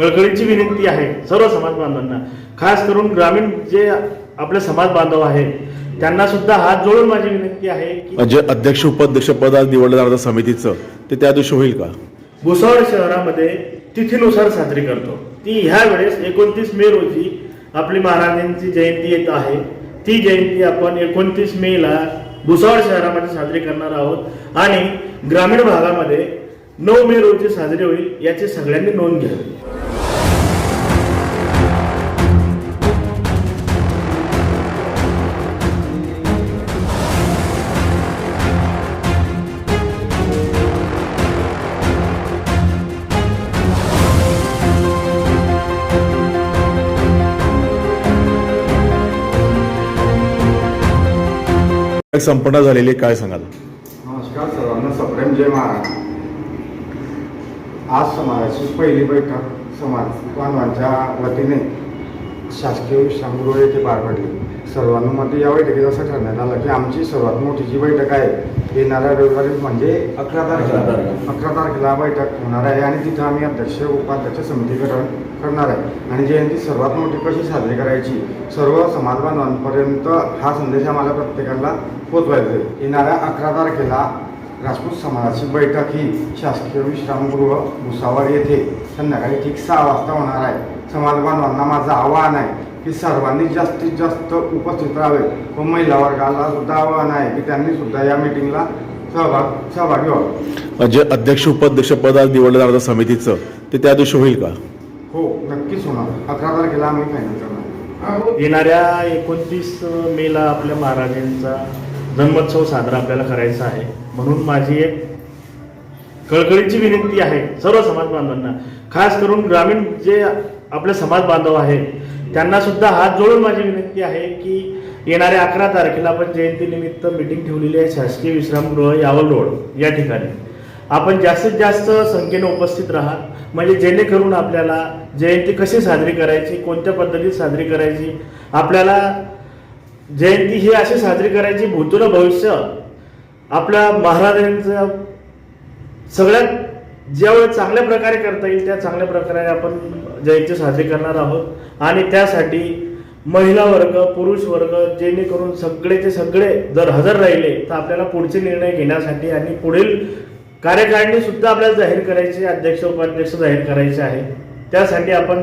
कळकळीची विनंती आहे सर्व समाज बांधवांना. खास करून ग्रामीण जे आपले समाज बांधव आहेत त्यांना सुद्धा हात जोडून माझी विनंती आहे की जे अध्यक्ष उपाध्यक्ष पद आज निवडलं जाणार समितीचं ते त्या दिवशी होईल का? भुसावळ शहरामध्ये तिथीनुसार साजरी करतो. ती ह्या वेळेस एकोणतीस मे रोजी आपली महाराजांची जयंती येत आहे. ती जयंती आपण एकोणतीस मेला भुसावळ शहरामध्ये साजरी करणार आहोत आणि ग्रामीण भागामध्ये नऊ मे रोजी साजरी होईल याची सगळ्यांनी नोंद घ्यावी. संपन्न झालेली काय सांगाल? नमस्कार सर्वांना सप्रेम जय महाराज. आज समाजाची पहिली बैठक समाज बांधवांच्या वतीने शासकीय विश्रामगृह येथे पार पडली. सर्वांमध्ये या बैठकीत असं ठरण्यात आलं की आमची सर्वात मोठी जी बैठक आहे येणाऱ्या रविवारी म्हणजे अकरा तारखेला. अकरा तारखेला. बैठक होणार आहे आणि तिथं आम्ही अध्यक्ष उपाध्यक्ष समितीकरण करणार आहे. आणि जयंती सर्वात मोठी कशी साजरी करायची? सर्व समाजबांधवांपर्यंत हा संदेश आम्हाला प्रत्येकाला पोचवायचा आहे. येणाऱ्या अकरा तारखेला राजपूत समाजाची बैठक ही शासकीय विश्रामगृह भुसावळ येथे संध्याकाळी ठीक सहा वाजता होणार आहे. समाजबांधवांना माझं आवाहन आहे की सर्वांनी जास्तीत जास्त उपस्थित राहावे व महिला वर्गाला सुद्धा आवाहन आहे की त्यांनी सुद्धा या मिटिंगला सहभाग सहभागी व्हावा. जे अध्यक्ष उपाध्यक्ष पद आज निवडलं जाणार समितीचं. ते त्या दिवशी होईल का? हो नक्कीच होणार. अकरा तारखेला आम्ही फायनल करणार. येणाऱ्या एकोणतीस मेला आपल्या महाराजांचा जन्मोत्सव साजरा आपल्याला करायचा आहे. म्हणून माझी एक कळकळीची विनंती आहे सर्व समाज बांधवांना. खास करून ग्रामीण जे आपले समाज बांधव आहेत त्यांना सुद्धा हात जोडून माझी विनंती आहे की येणाऱ्या अकरा तारखेला आपण जयंतीनिमित्त मिटिंग ठेवलेली आहे शासकीय विश्रामगृह यावल रोड या ठिकाणी. आपण जास्तीत जास्त संख्येने उपस्थित राहा. म्हणजे जेणेकरून आपल्याला जयंती कशी साजरी करायची कोणत्या पद्धतीत साजरी करायची आपल्याला जयंती ही अशी साजरी करायची भूतून भविष्य. आपल्या महाराजांचं सगळ्यात ज्यावेळेस चांगल्या प्रकारे करता येईल त्या चांगल्या प्रकारे आपण जयंती साजरी करणार आहोत. आणि त्यासाठी महिला वर्ग पुरुष वर्ग जेणेकरून सगळेचे सगळे जर हजर राहिले तर आपल्याला पुढचे निर्णय घेण्यासाठी आणि पुढील कार्यकारिणी सुद्धा आपल्याला जाहीर करायची अध्यक्ष उपाध्यक्ष जाहीर करायचे आहे त्यासाठी आपण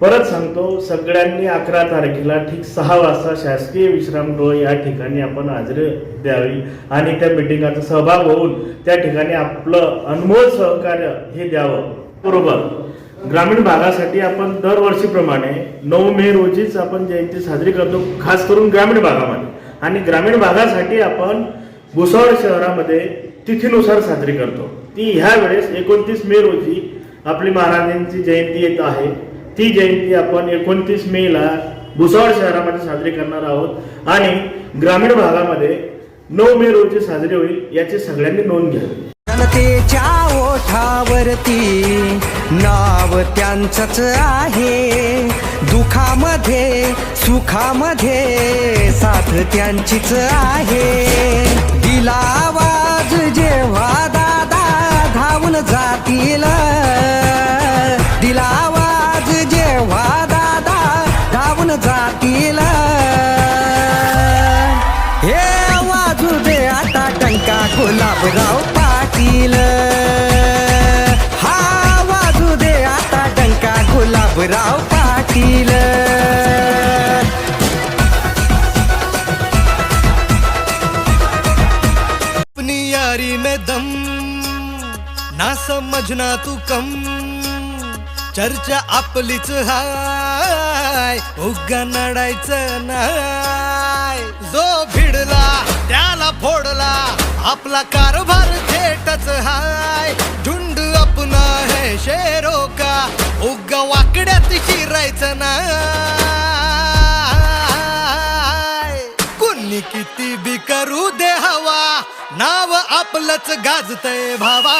परत सांगतो सगळ्यांनी अकरा तारखेला ठीक सहा वाजता शासकीय विश्रामगृह या ठिकाणी आपण हजेरी द्यावी आणि त्या मिटिंगाचा सहभाग होऊन त्या ठिकाणी आपलं अनमोल सहकार्य हे द्यावं. बरोबर. ग्रामीण भागासाठी आपण दरवर्षीप्रमाणे नऊ मे रोजीच आपण जयंती साजरी करतो खास करून ग्रामीण भागामध्ये. आणि ग्रामीण भागासाठी आपण भुसावळ शहरामध्ये तिथीनुसार साजरी करतो. ती ह्या वेळेस एकोणतीस मे रोजी आपली महाराजांची जयंती येत आहे. ती जयंती आपण एकोणतीस मेला भुसावळ शहरामध्ये साजरी करणार आहोत. आणि ग्रामीण भागामध्ये नऊ मे रोजी साजरी होईल याची सगळ्यांनी नोंद घ्यावी जनतेच्या ओठावरती नाव त्यांचंच आहे. दुखामध्ये सुखामध्ये साथ त्यांचीच आहे. दिला आवाज जेव्हा दादा धावून जातील. दिला आवाज जेव्हा दादा धावून जातील. हे वाजू दे आता टंका गुलाबराव पाटील. हा वाजू दे आता टंका गुलाबराव अपनी में दम ना समजना तू कम। चर्चा आपलीच हाय उगा नडायचं नाय। जो भिडला त्याला फोडला आपला कारभार थेटच हाय। झुंड अपना है शेरो का उगा वाकड्यात शिरायचं नाय। आपलंच गाजतय भावा.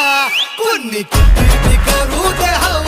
कुणी किती करू दे हवा?